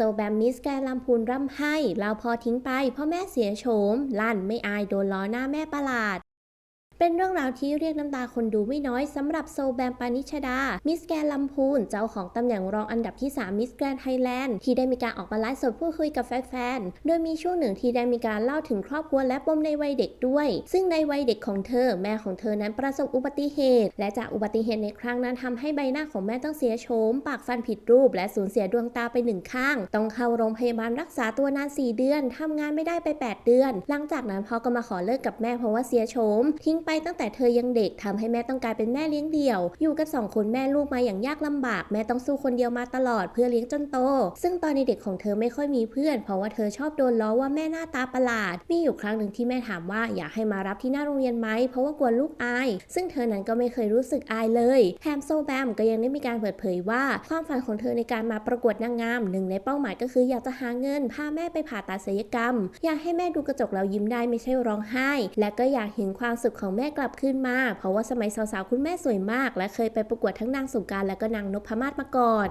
ซแบมมิสแกลำพูนร่ำให้ เราพอทิ้งไปพ่อแม่เสียโฉม ลั่นไม่อายโดนล้อหน้าแม่ประหลาด เป็นเรื่องราวที่เรียกน้ำตาคนดูไม่น้อยสำหรับโซแบมปานิชดา มิสแกรนด์ลำพูน เจ้าของตำแหน่งรองอันดับที่ 3 มิสแกรนไทยแลนด์ที่ได้มีการออกมาไลฟ์สดพูดคุยกับแฟนๆ โดยมีช่วงหนึ่งที่ได้มีการเล่าถึงครอบครัวและปมในวัยเด็กด้วย ซึ่งในวัยเด็กของเธอ แม่ของเธอนั้นประสบอุบัติเหตุ และจากอุบัติเหตุในครั้งนั้นทำให้ใบหน้าของแม่ต้องเสียโฉมปากฟันผิดรูป และสูญเสียดวงตาไปหนึ่งข้าง ต้องเข้าโรงพยาบาลรักษาตัวนาน 4 เดือนทำงานไม่ได้ไป 8 เดือน หลังจากนั้นพ่อก็มาขอเลิกกับแม่เพราะว่าเสียโฉมทิ้งไปตั้งแต่เธอยังเด็กทำให้แม่ต้องกลายเป็นแม่เลี้ยงเดี่ยว อยู่กันสองคนแม่ลูกมาอย่างยากลำบาก แม่ต้องสู้คนเดียวมาตลอดเพื่อเลี้ยงจนโต ซึ่งตอนในเด็กของเธอไม่ค่อยมีเพื่อน เพราะว่าเธอชอบโดนล้อว่าแม่หน้าตาประหลาด มีอยู่ครั้งหนึ่งที่แม่ถามว่าอยากให้มารับที่หน้าโรงเรียนไหม เพราะว่ากลัวลูกอาย ซึ่งเธอนั้นก็ไม่เคยรู้สึกอายเลยแถมโซแบมก็ยังได้มีการเปิดเผยว่า ความฝันของเธอในการมาประกวดนางงามหนึ่งในเป้าหมายก็คืออยากจะหาเงินพาแม่ไปผ่าตัดศัลยกรรม อยากให้แม่ดูกระจกแล้วยิ้มได้ไม่ใช่ร้องไห้ และก็อยากเห็นความสุขของแม่กลับคืนมา เพราะว่าสมัยสาวๆ คุณแม่สวยมาก และเคยไปประกวดทั้งนางสงการและก็นางนพมาศมาก่อน